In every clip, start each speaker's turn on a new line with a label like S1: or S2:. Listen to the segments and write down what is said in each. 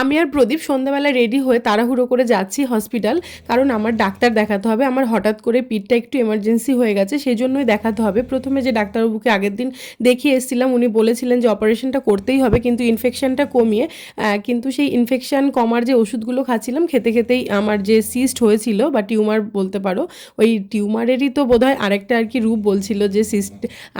S1: আমি আর প্রদীপ সন্ধ্যাবেলা রেডি হয়ে তাড়াহুড়ো করে যাচ্ছি হসপিটাল কারণ আমার ডাক্তার দেখাতে হবে। আমার হঠাৎ করে পিঠটা একটু এমার্জেন্সি হয়ে গেছে সেই জন্যই দেখাতে হবে। প্রথমে যে ডাক্তারবাবুকে আগের দিন দেখিয়ে এসেছিলাম, উনি বলেছিলেন যে অপারেশনটা করতেই হবে, কিন্তু ইনফেকশনটা কমিয়ে কিন্তু সেই ইনফেকশান কমার যে ওষুধগুলো খাচ্ছিলাম, খেতে খেতেই আমার যে সিস্ট হয়েছিল বা টিউমার বলতে পারো, ওই টিউমারেরই তো বোধহয় আরেকটা আর কি রূপ বলছিল যে সিস্ট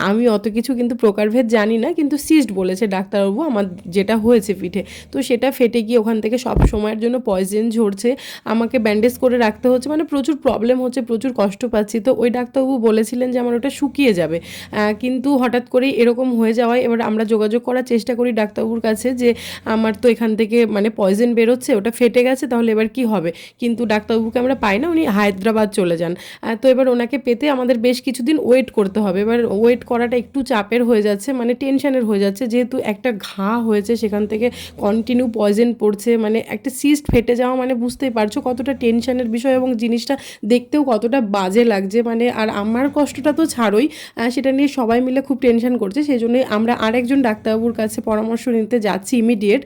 S1: আমি অত কিছু কিন্তু প্রকারভেদ জানি না, কিন্তু সিস্ট বলেছে ডাক্তারবাবু, আমার যেটা হয়েছে পিঠে। তো সেটা ফেটে গিয়ে ওখান থেকে সব সময়ের জন্য পয়জেন ঝরছে। আমাকে ব্যান্ডেজ করে রাখতে হচ্ছে মানে প্রচুর প্রবলেম হচ্ছে, প্রচুর কষ্ট পাচ্ছি। তো ওই ডাক্তারবাবু বলেছিলেন যে আমার ওটা শুকিয়ে যাবে। কিন্তু হঠাৎ করেই এরকম হয়ে যাওয়ায় এবার আমরা যোগাযোগ করার চেষ্টা করি ডাক্তারবাবুর কাছে যে আমার তো এখান থেকে মানে পয়জেন বেরোচ্ছে, ওটা ফেটে গেছে, তাহলে এবার কি হবে? কিন্তু ডাক্তারবাবুকে আমরা পাই না, উনি হায়দ্রাবাদ চলে যান। তো এবার ওনাকে পেতে আমাদের বেশ কিছুদিন ওয়েট করতে হবে। এবার ওয়েট করাটা একটু চাপের হয়ে যাচ্ছে মানে টেনশনের হয়ে যাচ্ছে। যেহেতু একটা ঘা হয়েছে সেখান থেকে কন্টিনিউ পয়জেন পড়ছে মানে একটা সিস্ট ফেটে যাওয়া মানে বুঝতেই পারছ কতটা টেনশনের বিষয় এবং জিনিসটা দেখতেও কতটা বাজে লাগছে। মানে আর আমার কষ্টটা তো ছাড়োই সেটা নিয়ে সবাই মিলে খুব টেনশন করছে। সেই জন্যই আমরা আরেকজন ডাক্তারবাবুর কাছে পরামর্শ নিতে যাচ্ছি ইমিডিয়েট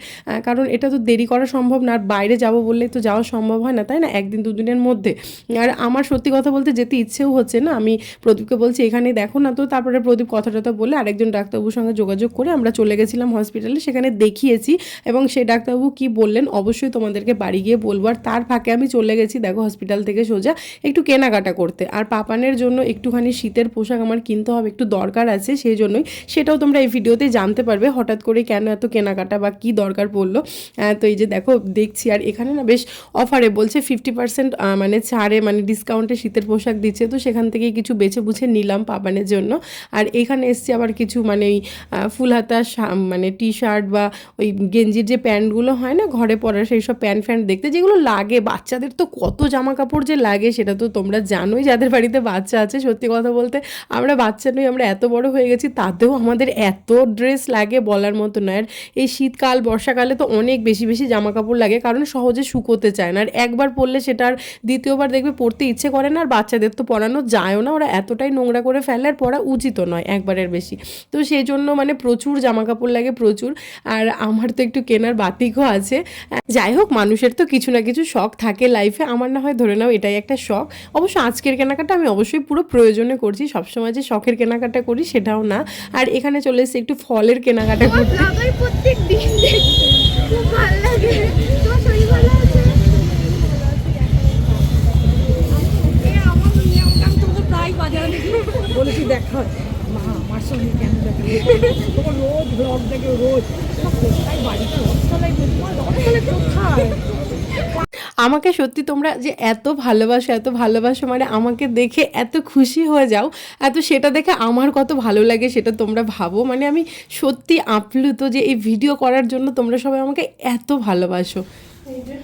S1: কারণ এটা তো দেরি করা সম্ভব না, আর বাইরে যাব বললে তো যাওয়া সম্ভব হয় না, তাই না? একদিন দুদিনের মধ্যে। আর আমার সত্যি কথা বলতে যেতে ইচ্ছেও হচ্ছে না। আমি প্রদীপকে বলছি এখানে দেখো না তো। তারপরে প্রদীপ কথা টথা বলে আরেকজন ডাক্তারবাবুর সঙ্গে যোগাযোগ করে আমরা চলে গেছিলাম হসপিটালে সেখানে দেখিয়েছি এবং সেই ডাক্তারবাবু কি বললেন অবশ্যই তোমাদেরকে বাড়ি গিয়ে বলব। আর তার ফাঁকে আমি চলে গেছি, দেখো হসপিটাল থেকে সোজা একটু কেনাকাটা করতে। আর পাপানের জন্য একটুখানি শীতের পোশাক আমার কিনতে হবে, একটু দরকার আছে সেই জন্যই সেটাও তোমরা এই ভিডিওতে জানতে পারবে, হঠাৎ করে কেন এত কেনাকাটা বা কি দরকার পড়ল। তো এই যে দেখো, দেখছি, আর এখানে না বেশ অফারে বলছে ফিফটি পার্সেন্ট মানে ছাড়ে মানে ডিসকাউন্টে শীতের পোশাক দিচ্ছে। তো সেখান থেকে কিছু বেছে বুঝে নিলাম পাপানের জন্য। আর এখানে এসছে আবার কিছু মানে ওই ফুল হাতা মানে টি শার্ট বা ওই গেঞ্জির যে প্যান্টগুলো হয় না? ঘরে পরার সেই সব প্যান্ট ফ্যান্ট দেখতে যেগুলো লাগে। বাচ্চাদের তো কত জামা কাপড় যে লাগে, সেটা তো তোমরা জানোই। যাদের বাড়িতে বাচ্চা আছে, সত্যি কথা বলতে, আমরা বাচ্চা নই, আমরা এত বড় হয়ে গেছি, তাতেও আমাদের এত ড্রেস লাগে বলার মতো নয়। আর এই শীতকাল, বর্ষাকালে তো অনেক বেশি বেশি জামা কাপড় লাগে, কারণ সহজে শুকোতে চায় না। আর একবার পরলে সেটা আর দ্বিতীয়বার দেখবে পরতে ইচ্ছে করে না, আর বাচ্চাদের তো পরানো যায়ও না। ওরা এতটাই নোংরা করে ফেলে, আর পরা উচিতও নয় একবারের বেশি। তো সেই জন্য মানে প্রচুর জামা কাপড় লাগে, প্রচুর। আর আমার তো একটু কেনার বাতিকও আছে। যাই হোক মানুষের তো কিছু না কিছু শখ থাকে লাইফে আমার না হয় ধরে নাও এটাই একটা শখ। অবশ্য আজকের কেনাকাটা আমি অবশ্যই পুরো প্রয়োজনে করছি। সবসময় যে শখের কেনাকাটা করি সেটাও না। আর এখানে চলে এসেছি একটু ফলের কেনাকাটা করতে।
S2: প্রত্যেক দিন দেখতে খুব ভালো লাগে তোমার শরীর ভালো আছে এই আমার নিয়মটা আমি তোমাকে প্রায় বাজারে দেখি
S3: বলেছি দেখা মা আমার সঙ্গে কেন দেখা তোমার রোজ ব্লগ দেখে রোজ কোথায় বাড়িতে রসতলায় তোমার রসতলায় কোথায়
S1: আমাকে সত্যি তোমরা যে এত ভালোবাসো এত ভালোবাসো মানে আমাকে দেখে এত খুশি হয়ে যাও এত সেটা দেখে আমার কত ভালো লাগে সেটা তোমরা ভাবো। মানে আমি সত্যি আপ্লুত যে এই ভিডিও করার জন্য তোমরা সবাই আমাকে এত ভালোবাসো। এই যে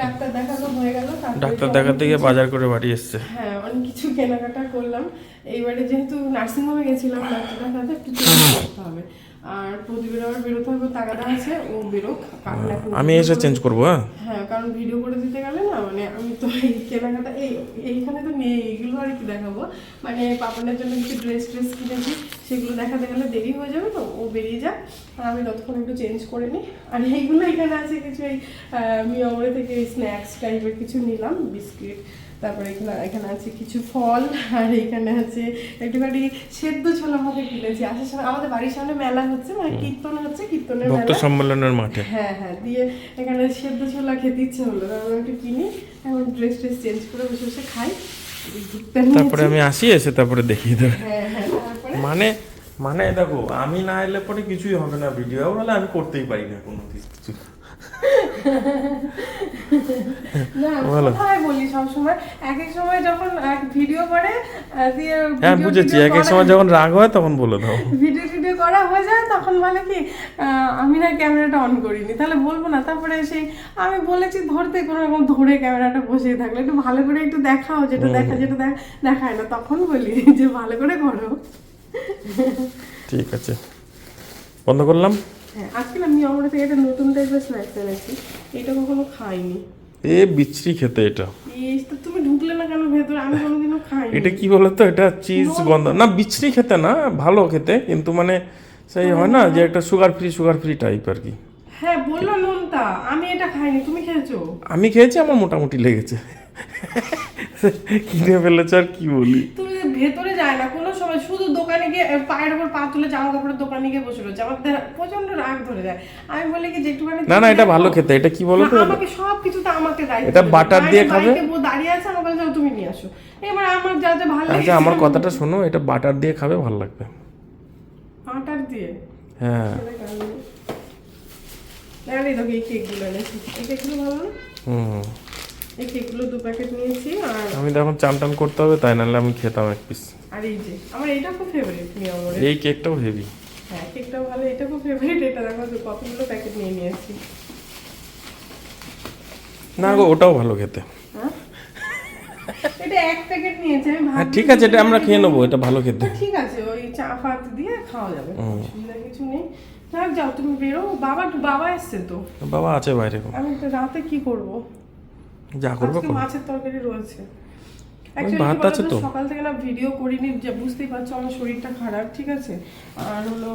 S1: ডাক্তার দেখানো হয়ে গেল
S4: ডাক্তার দেখাতে গিয়ে বাজার করে বাড়ি এসছে।
S1: হ্যাঁ অনেক কিছু কেনাকাটা করলাম। এইবারে যেহেতু নার্সিংহোমে গেছিলাম ডাক্তার দেখাতে একটু করতে হবে। আর প্রদীপের আবার বেরোতে হবে তাগাদা আছে ও বেরোক। কারণ
S4: আমি এসে চেঞ্জ করব হ্যাঁ?
S1: হ্যাঁ কারণ ভিডিও করে দিতে গেলে না মানে আমি তো এই কেনাকাটা এই এইখানে তো নেই এইগুলো আর কি দেখাবো। মানে পাপনের জন্য কিছু ড্রেস ট্রেস কিনেছি সেগুলো দেখাতে গেলে দেরি হয়ে যাবে তো ও বেরিয়ে যাক। আর আমি ততক্ষণ একটু চেঞ্জ করে নিই। আর এইগুলো এখানে আছে কিছু এই মিয়মরে থেকে স্ন্যাক্স টাইপের কিছু নিলাম বিস্কিট তারপরে এখানে এখানে আছে কিছু ফল আর এখানে আছে একটুখানি সেদ্ধ ছোলা মুখে কিনেছি। আসার সময় আমাদের বাড়ির সামনে মেলা হচ্ছে মানে কীর্তন হচ্ছে কীর্তনের
S4: ভক্ত
S1: মেলা।
S4: সম্মেলনের মাঠে।
S1: হ্যাঁ হ্যাঁ দিয়ে এখানে সেদ্ধ ছোলা খেতে ইচ্ছে হলো। তারপর একটু কিনি এখন ড্রেস ট্রেস চেঞ্জ করে বসে বসে খাই।
S4: তারপরে আমি আসি এসে তারপরে দেখিয়ে দেবে।
S1: হ্যাঁ হ্যাঁ
S4: মানে মানে দেখো আমি না এলে পরে কিছুই হবে না ভিডিও বলে আমি করতেই পারি না কোনো কিছু
S1: না কোথায় বলি সবসময়? এক এক সময় যখন এক ভিডিও করে দিয়ে
S4: হ্যাঁ বুঝেছি। এক এক সময় যখন রাগ হয় তখন বলে দাও।
S1: ভিডিও করা হয়ে যায় তখন বলে কি আমি না ক্যামেরাটা অন করিনি। তাহলে বলব না। তারপরে সেই আমি বলেছি ধরতে কোনো রকম ধরে ক্যামেরাটা বসেই থাকলে। একটু ভালো করে একটু দেখাও যেটা দেখা যেটা দেখায় না। তখন বলি যে ভালো করে করো।
S4: ঠিক আছে। বন্ধ করলাম?
S1: হ্যাঁ। আজকে আমি আমরা থেকে একটা নতুন টাইপের স্ন্যাক্স এনেছি। এটা কখনো খাইনি।
S4: এ বিচ্ছিরি খেতে এটা।
S1: তুমি ঢুকলে না কেন ভেতরে? আমি কোনোদিনও খাইনি।
S4: এটা কি বলতো? এটা চিজ গন্ধ। না বিচ্ছিরি খেতে না ভালো খেতে কিন্তু মানে সেই হয় না যে একটা sugar free sugar free type আর কি।
S1: হ্যাঁ বলল নোনতা আমি এটা খাইনি তুমি খেয়েছো?
S4: আমি খেয়েছি আমার মোটামুটি লেগেছে। কিনে ফেলেছে আর কি বলি।
S1: তুমি ভেতরে যায় না কোনো শুধু দোকানে গিয়ে পায়ের উপর পা তুলে জামা কাপড়ের দোকানে গিয়ে বসে রয়েছে। আমার প্রচণ্ড রাগ ধরে যায়। আমি বলি কি যে একটুখানি
S4: না না এটা ভালো খেতে। এটা কি বলো তো?
S1: আমাকে সব কিছুতে আমাকে দায়িত্ব
S4: এটা butter দিয়ে খাবে?
S1: দাঁড়িয়ে আছে বলে, "যাও, তুমি নিয়ে আসো। এবার আমার যা যা ভালো
S4: আচ্ছা আমার কথাটা শোনো এটা বাটার দিয়ে খাবে ভালো লাগবে।
S1: আটার দিয়ে?
S4: হ্যাঁ।
S1: এই দেখো এই কেকগুলো এনেছি। এই কেকগুলো ভালো না?
S4: হুম।
S1: এই কেকগুলো দু প্যাকেট নিয়েছি আর
S4: আমি তো এখন চান টান করতে হবে তাই নাহলে আমি খেতাম এক পিস
S1: আর এই যে আমার এইটা খুব ফেভারিট নিয়মরে
S4: এই কেকটাও হেভি
S1: হ্যাঁ কেকটাও ভালো এটা খুব ফেভারিট এটা দেখো কতগুলো প্যাকেট নিয়ে নিয়েছি।
S4: না গো ওটাও ভালো খেতে।
S1: হ্যাঁ? এটা এক প্যাকেট নিয়েছি আমি
S4: হ্যাঁ ঠিক আছে এটা আমরা খেয়ে নেব এটা ভালো খেতে।
S1: ঠিক আছে ওই চা ফাত দিয়ে খাওয়া যাবে অসুবিধা কিছু নেই। যাও তুমি বেরো। বাবা বাবা এসছে তো।
S4: বাবা আছে বাইরে
S1: আমি তো রাতে কি করব?
S4: যা করবে
S1: মাছের তরকারি রয়েছে।
S4: ভাত আছে তো?
S1: সকাল থেকে না ভিডিও করিনি যে বুঝতেই পারছ আমার শরীরটা খারাপ ঠিক আছে? আর হলো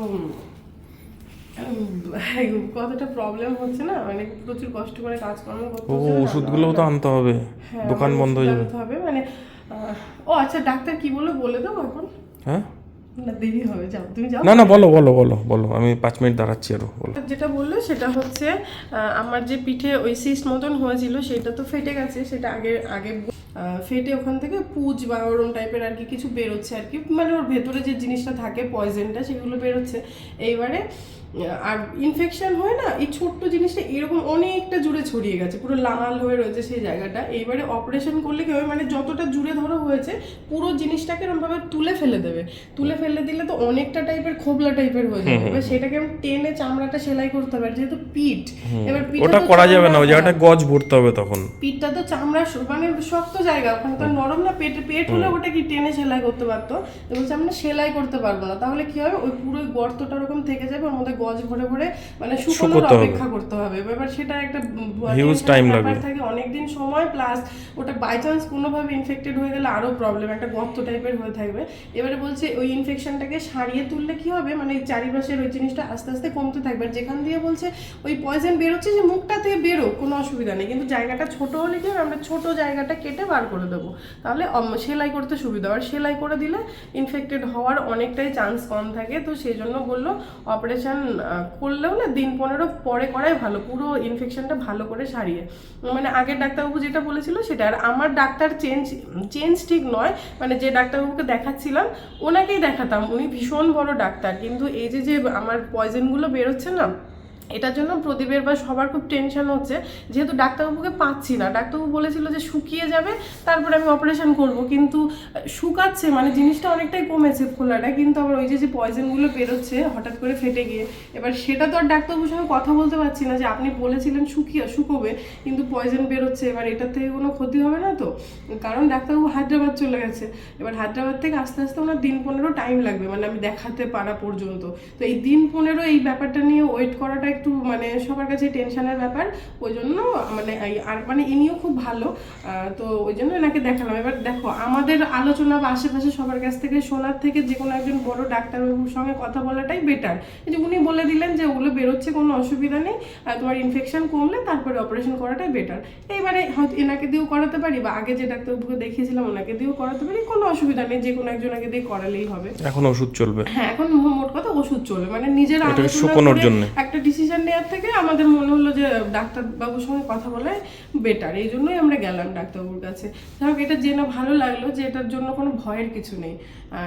S1: কতটা প্রবলেম হচ্ছে না? মানে প্রচুর কষ্ট করে কাজকর্ম করতে
S4: ও
S1: হচ্ছে না,
S4: তো আনতে হবে।
S1: হ্যাঁ,
S4: দোকান বন্ধ হয়ে যাবে।
S1: হবে মানে ও আচ্ছা ডাক্তার কি বলল বলে দেবো এখন?
S4: হ্যাঁ?
S1: না দেরি হবে যাও তুমি যাও।
S4: না বলো বলো বলো বলো আমি পাঁচ মিনিট দাঁড়াচ্ছি আরও বলো।
S1: যেটা বলল সেটা হচ্ছে আমার যে পিঠে ওই সিস্ট মতন হয়েছিল সেটা তো ফেটে গেছে সেটা আগে আগে ফেটে ওখান থেকে পুজ বা ওরম টাইপের আর কি কিছু বেরোচ্ছে আর কি। মানে ওর ভেতরে যে জিনিসটা থাকে পয়জনটা সেগুলো বেরোচ্ছে। এইবারে আর ইনফেকশন হয় না এই ছোট্ট জিনিসটা এরকম অনেকটা জুড়ে ছড়িয়ে গেছে পুরো লাল হয়ে রয়েছে সেই জায়গাটা। এইবারে অপারেশন করলে কি হবে? মানে যতটা জুড়ে ধরো হয়েছে পুরো জিনিসটাকে এরকম ভাবে তুলে ফেলে দেবে। তুলে ফেলে দিলে তো অনেকটা টাইপের খোবলা টাইপের হয়ে যাবে। এবার সেটাকে আমি টেনে চামড়াটা সেলাই করতে হবে। যেহেতু পিঠ এবার পিঠে
S4: ওটা করা যাবে না ওই জায়গাটা গজ ভরতে হবে তখন।
S1: পিঠটা তো চামড়া মানে শক্ত জায়গা ওখানে তো নরম না পেট পেট হলে ওটা কি টেনে সেলাই করতে পারতো? বলছে আমরা সেলাই করতে পারব না। তাহলে কি হবে? ওই পুরো গর্তটা ওরকম থেকে যাবে ওর মধ্যে গজ ভরে ভরে মানে শুকনোর অপেক্ষা করতে হবে। এবার সেটা একটা
S4: time
S1: ব্যাপার
S4: লাগবে।
S1: থাকে অনেকদিন সময় প্লাস ওটা বাই চান্স কোনোভাবে ইনফেক্টেড হয়ে গেলে আরও প্রবলেম একটা গর্ত টাইপের হয়ে থাকবে। এবারে বলছে ওই ইনফেকশনটাকে সারিয়ে তুললে কি হবে? মানে চারিপাশের ওই জিনিসটা আস্তে আস্তে কমতে থাকবে। আর যেখান দিয়ে বলছে ওই পয়জন বেরোচ্ছে যে মুখটা থেকে বেরো কোনো অসুবিধা নেই। কিন্তু জায়গাটা ছোট হলে কি হবে? আমরা ছোট জায়গাটা কেটে বার করে দেবো। তাহলে সেলাই করতে সুবিধা। আর সেলাই করে দিলে ইনফেক্টেড হওয়ার অনেকটাই চান্স কম থাকে। তো সেই জন্য বলল অপারেশন করলেও না দিন পনেরো পরে করাই ভালো, পুরো ইনফেকশনটা ভালো করে সারিয়ে। মানে আগের ডাক্তারবাবু যেটা বলেছিল সেটা, আর আমার ডাক্তার চেঞ্জ চেঞ্জ ঠিক নয় মানে যে ডাক্তারবাবুকে দেখাচ্ছিলাম, ওনাকেই দেখাতাম। উনি ভীষণ বড় ডাক্তার, কিন্তু এই যে যে আমার পয়জনগুলো বেরোচ্ছে না এটার জন্য প্রদীপের বা সবার খুব টেনশন হচ্ছে। যেহেতু ডাক্তারবাবুকে পাচ্ছি না, ডাক্তারবাবু বলেছিল যে শুকিয়ে যাবে, তারপরে আমি অপারেশন করব। কিন্তু শুকাচ্ছে মানে জিনিসটা অনেকটাই কমেছে ফোলাটা কিন্তু আবার ওই যে যে পয়জনগুলো বেরোচ্ছে হঠাৎ করে ফেটে গিয়ে, এবার সেটা তো আর ডাক্তারবাবুর সঙ্গে কথা বলতে পারছি না যে আপনি বলেছিলেন শুকিয়ে, শুকোবে, কিন্তু পয়জন বেরোচ্ছে, এবার এটার থেকে কোনো ক্ষতি হবে না তো? কারণ ডাক্তারবাবু হায়দ্রাবাদ চলে গেছে, এবার হায়দ্রাবাদ থেকে আস্তে আস্তে ওনার দিন পনেরো টাইম লাগবে মানে আমি দেখাতে পারা পর্যন্ত। তো এই দিন পনেরো এই ব্যাপারটা নিয়ে ওয়েট করাটা একটু মানে সবার কাছে টেনশনের ব্যাপার। ওই জন্য মানে আর মানে ইনিও খুব ভালো। তো ওই জন্য এনাকে দেখালাম। এবার দেখো আমাদের আলোচনা বা আশেপাশে সবার কাছ থেকে শোনার থেকে যে কোনো একজন বড় ডাক্তারবাবুর সঙ্গে কথা বলাটাই বেটার যে উনি বলে দিলেন যে ওগুলো বেরোচ্ছে কোনো অসুবিধা নেই। তোমার ইনফেকশন কমলে তারপরে অপারেশন করাটাই বেটার এইবারে হয়তো এনাকে দিয়েও করাতে পারি বা আগে যে ডাক্তারবাবুকে দেখিয়েছিলাম ওনাকে দিয়েও করাতে পারি। কোনো অসুবিধা নেই যে কোনো একজনকে দিয়ে করালেই হবে।
S4: এখন ওষুধ চলবে।
S1: হ্যাঁ এখন মোট কথা ওষুধ চলবে। মানে নিজের আলোচনা একটা ডিসিশন নেওয়ার থেকে আমাদের মনে হলো যে ডাক্তারবাবুর সঙ্গে কথা বলে বেটার এই জন্যই আমরা গেলাম ডাক্তারবাবুর কাছে। যাই হোক, এটা জেনে ভালো লাগল যে এটার জন্য কোনো ভয়ের কিছু নেই।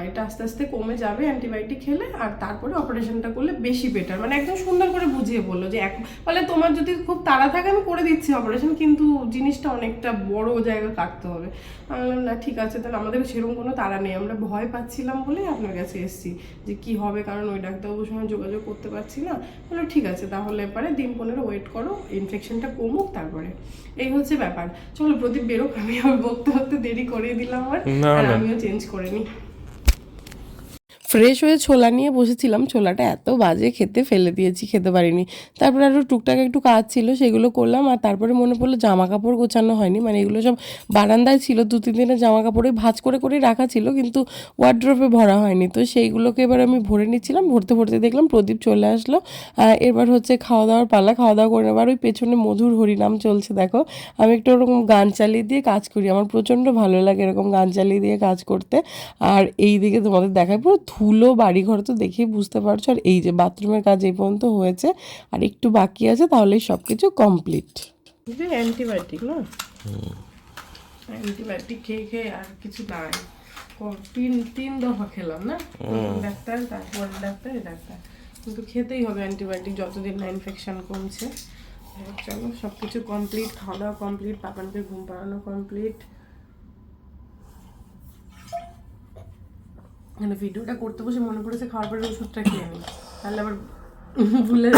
S1: এটা আস্তে আস্তে কমে যাবে অ্যান্টিবায়োটিক খেলে, আর তারপরে অপারেশনটা করলে বেশি বেটার মানে একদম সুন্দর করে বুঝিয়ে বলল যে এক বলে তোমার যদি খুব তাড়া থাকে, আমি করে দিচ্ছি অপারেশন কিন্তু জিনিসটা অনেকটা বড় জায়গা কাটতে হবে। না, ঠিক আছে, তাহলে আমাদের সেরকম কোনো তাড়া নেই। আমরা ভয় পাচ্ছিলাম বলেই আপনার কাছে এসেছি যে কি হবে, কারণ ওই ডাক্তারবাবুর সঙ্গে যোগাযোগ করতে পারছি না। বলল, ঠিক আছে তাহলে পরে দিন পনেরো ওয়েট করো ইনফেকশনটা কমুক তারপরে। এই হচ্ছে ব্যাপার। চলো প্রদীপ বেরোক আমি আমার বকতে বকতে দেরি করে দিলাম আর আমিও চেঞ্জ করে নিই। ফ্রেশ হয়ে ছোলা নিয়ে বসেছিলাম। ছোলাটা এত বাজে, খেতে ফেলে দিয়েছি, খেতে পারিনি। তারপরে আরও টুকটাক একটু কাজ ছিল, সেগুলো করলাম। আর তারপরে মনে পড়ল জামা কাপড় গোছানো হয়নি। মানে এগুলো সব বারান্দায় ছিল, দু, তিন দিনের জামা কাপড়ে ভাঁজ করে করে রাখা ছিল, কিন্তু ওয়ার্ড্রপে ভরা হয়নি। তো সেইগুলোকে এবার আমি ভরে নিচ্ছিলাম, ভরতে ভরতে দেখলাম প্রদীপ চলে আসলো। এবার হচ্ছে খাওয়া দাওয়ার পালা। খাওয়া দাওয়া করে নেবার ওই পেছনে মধুর হরিনাম চলছে, দেখো। আমি একটু ওরকম গান চালিয়ে দিয়ে কাজ করি। আমার প্রচণ্ড ভালো লাগে এরকম গান চালিয়ে দিয়ে কাজ করতে। আর এই দিকে তোমাদের দেখায় পুরো ধুলো বাড়িঘর তো দেখেই বুঝতে পারছ। আর এই যে বাথরুমের কাজ এই পর্যন্ত হয়েছে। আর একটু বাকি আছে তাহলেই সব কিছু কমপ্লিট অ্যান্টিবায়োটিক না? অ্যান্টিবায়োটিক খেয়ে খেয়ে আর কিছু নাই। তিন তিন দফা খেলাম না? ডাক্তার তারপর ডাক্তার ডাক্তার। কিন্তু খেতেই হবে অ্যান্টিবায়োটিক যতদিন না ইনফেকশন কমছে। চলো সব কিছু কমপ্লিট খাওয়া দাওয়া কমপ্লিট পাপানকে ঘুম পাড়ানো কমপ্লিট মানে ভিডিওটা করতে বসে মনে পড়েছে খাওয়ার পরে ওষুধটা খেয়ে নিই তাহলে আবার ভুলে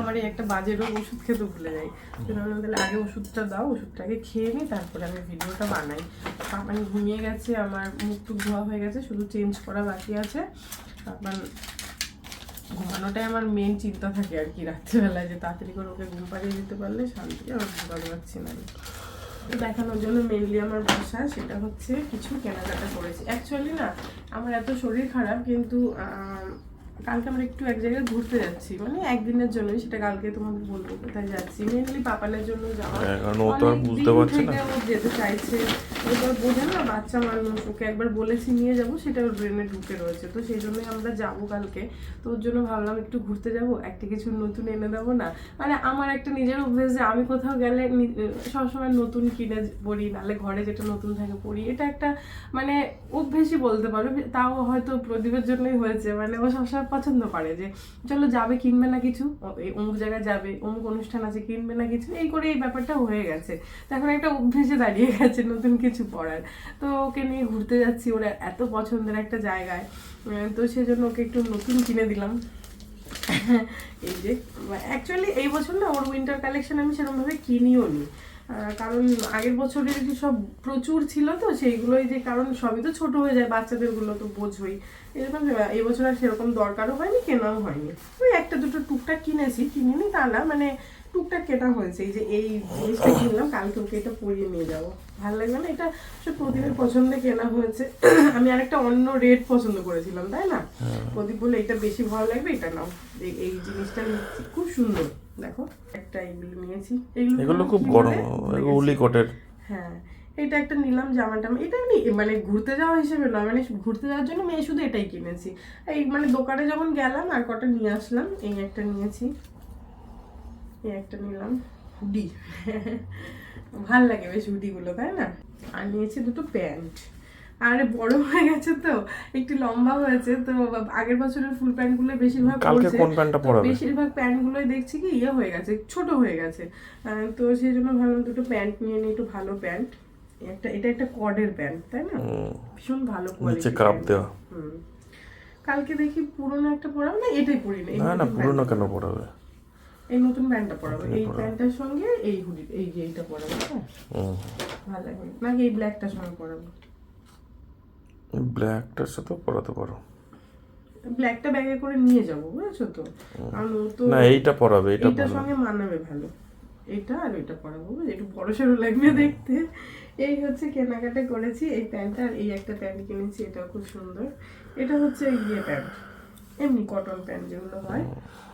S1: আমার এই একটা বাজে রোগ, ওষুধ খেতে ভুলে যাই। তাহলে আগে ওষুধটা দাও, ওষুধটাকে খেয়ে নিই তারপরে আমি ভিডিওটা বানাই। পাপানি ঘুমিয়ে গেছে, আমার মুখ টুক ধোয়া হয়ে গেছে, শুধু চেঞ্জ করা বাকি আছে। পাপান ঘুমানোটাই আমার মেন চিন্তা থাকে আর কি রাত্রিবেলায়, যে তাড়াতাড়ি করে ওকে ঘুম পাড়িয়ে দিতে পারলে শান্তি, আর ঘুমাতে পারছি না দেখানোর জন্য মেনলি আমার ভাষা সেটা হচ্ছে কিছু কেনাকাটা করেছি। অ্যাকচুয়ালি না আমার এত শরীর খারাপ কিন্তু আহ, কালকে আমরা একটু এক জায়গায় ঘুরতে যাচ্ছি। মানে একদিনের জন্যই সেটা কালকে তোমাকে বলব কোথায় যাচ্ছি। মেনলি পাপালের জন্য যাওয়া।
S4: হ্যাঁ, বুঝতে পারছে না।
S1: যেতে চাইছে। এবার বোঝেন না, বাচ্চা মানুষ, ওকে একবার বলেছি নিয়ে যাব, সেটা ওর ব্রেনে ঢুকে রয়েছে। তো সেই জন্যই আমরা যাব কালকে। তো ওর জন্য ভাবলাম একটু ঘুরতে যাব, একটা কিছু নতুন এনে দেবো না। মানে আমার একটা নিজের অভ্যেস যে আমি কোথাও গেলে সবসময় নতুন কিনে পড়ি নাহলে ঘরে যেটা নতুন থাকে পড়ি। এটা একটা মানে অভ্যেসই বলতে পারো তাও হয়তো প্রদীপের জন্যই হয়েছে। মানে ও সবসময় পছন্দ করে যে, চলো যাবে, কিনবে না কিছু? অমুক জায়গায় যাবে, অমুক অনুষ্ঠান আছে, কিনবে না কিছু? এই করে এই ব্যাপারটা হয়ে গেছে। তো এখন একটা অভ্যেসে দাঁড়িয়ে গেছে, নতুন কিছু পড়ার তো ওকে নিয়ে ঘুরতে যাচ্ছি, ওরা এত পছন্দের একটা জায়গায়। তো সেজন্য ওকে একটু নতুন কিনে দিলাম। এই যে অ্যাকচুয়ালি এই বছর না ওর উইন্টার কালেকশন আমি সেরকমভাবে কিনিও নি। কারণ আগের বছরের যে সব প্রচুর ছিল তো, সেইগুলোই যে, কারণ সবই তো ছোট হয়ে যায়, বাচ্চাদেরগুলো তো বোঝই। এরকম এই বছর আর সেরকম দরকারও হয়নি, কেনাও হয়নি। ওই একটা দুটো টুকটাক কিনেছি, কিনিনি তা না মানে টুকটাক কেনা হয়েছে। এই যে এই জিনিসটা কিনলাম কালকে ওকে এটা পরিয়ে নিয়ে যাব। ভালো লাগবে না? এটা প্রদীপের পছন্দে কেনা হয়েছে। আমি আরেকটা অন্য রেড পছন্দ করেছিলাম তাই না? প্রদীপ বলে এটা বেশি ভালো লাগবে এটা নাও। এই জিনিসটা খুব সুন্দর। দেখো একটা এইগুলো নিয়েছি।
S4: এগুলো খুব গরম এগুলো। উলি কোটের
S1: হ্যাঁ এটা একটা নিলাম জামাটা এটা আমি মানে ঘুরতে যাওয়া হিসেবে নয় মানে ঘুরতে যাওয়ার জন্য মেয়ে শুধু এটাই কিনেছি। এই মানে দোকানে যখন গেলাম আর কটা নিয়ে আসলাম এই একটা নিয়েছি। একটা নিলাম। হুডি। ভালো লাগে বেশ হুডিগুলো তাই না? আর নিয়েছি দুটো প্যান্ট। আর বড় হয়ে গেছে তো। একটু লম্বা হয়েছে তো আগের বছরের ফুল প্যান্টগুলো বেশিরভাগ
S4: কালকে কোন প্যান্টটা পরাবে?
S1: বেশিরভাগ প্যান্ট গুলোই দেখছি কি ইয়ে হয়ে গেছে ছোট হয়ে গেছে। তো সেই জন্য ভাবলাম দুটো প্যান্ট নিয়ে নিই একটু ভালো প্যান্ট। একটা এটা একটা কডের প্যান্ট তাই না? ভীষণ ভালো
S4: নিচে
S1: কোয়ালিটি
S4: কাপ দেওয়া।
S1: হুম। কালকে দেখি পুরনো একটা পরাবো না এটাই পরি না।
S4: না না পুরনো কেন পড়াবে
S1: এই নতুন প্যান্টটা পরাবো। এই প্যান্টটার সঙ্গে এই হুডি এই যে এইটা পরাবো হ্যাঁ? ভালো লাগবে। নাকি এই ব্ল্যাকটার সঙ্গে পরাবো?
S4: ব্ল্যাকটার সাথেও পরাতে পারো।
S1: ব্ল্যাকটা ব্যাগে করে নিয়ে যাব বুঝেছ তো? ও তো
S4: না এইটা পরাবে এটা
S1: এইটার সঙ্গে মানাবে ভালো। এটা আর ওইটা পরাবো? একটু বড় সড়ো লাগবে দেখতে। এই হচ্ছে কেনাকাটা করেছি এই প্যান্টটা আর এই একটা প্যান্ট কিনেছি এটাও খুব সুন্দর। এটা হচ্ছে ইয়ে প্যান্ট এমনি কটন প্যান্ট যেগুলো হয়।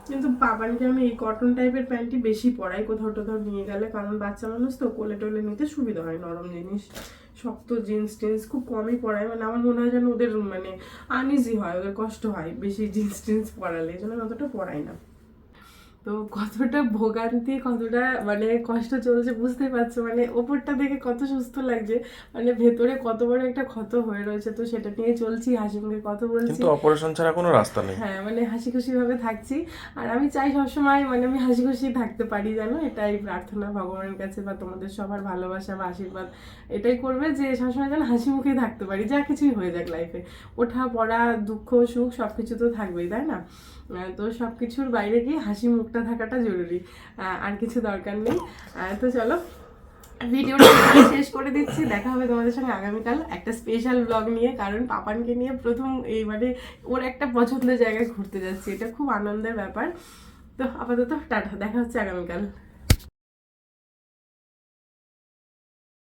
S1: কিন্তু বাবানকে আমি এই কটন টাইপের প্যান্টটি বেশি পরাই কোথাও টোথাও নিয়ে গেলে, কারণ বাচ্চা মানুষ তো কোলে টোলে নিতে সুবিধা হয় নরম জিনিস। শক্ত জিন্স টিন্স খুব কমই পরায়। মানে আমার মনে হয় যেন ওদের মানে আনইজি হয়, ওদের কষ্ট হয় বেশি জিন্স টিন্স পরালে। এই জন্য অতটা পরাই না। তো কতটা ভোগান্তি কতটা মানে কষ্ট চলছে বুঝতেই পারছ? মানে ওপরটা দেখে কত সুস্থ লাগছে। মানে ভেতরে কত বড় একটা ক্ষত হয়ে রয়েছে তো সেটা নিয়ে চলছি হাসি মুখে কথা বলছি।
S4: কিন্তু অপারেশন ছাড়া কোনো রাস্তা নেই।
S1: হ্যাঁ মানে হাসি খুশি ভাবে থাকছি। আর আমি চাই সবসময় মানে আমি হাসি খুশি থাকতে পারি জানো? এটাই প্রার্থনা ভগবানের কাছে বা তোমাদের সবার ভালোবাসা বা আশীর্বাদ। এটাই করবে যে সবসময় যেন হাসি মুখে থাকতে পারি যা কিছুই হয়ে যাক লাইফে ওঠা পড়া দুঃখ সুখ সব কিছু তো থাকবেই তাই না? তো সব কিছুর বাইরে গিয়ে হাসি মুখটা থাকাটা জরুরি। আর কিছু দরকার নেই। তো চলো, ভিডিওটা শেষ করে দিচ্ছি। দেখা হবে তোমাদের সঙ্গে আগামীকাল একটা স্পেশাল ব্লগ নিয়ে, কারণ পাপানকে নিয়ে প্রথম এই মানে ওর একটা পছন্দের জায়গায় ঘুরতে যাচ্ছি। এটা খুব আনন্দের ব্যাপার। তো আপাতত টাটা, দেখা হচ্ছে আগামীকাল।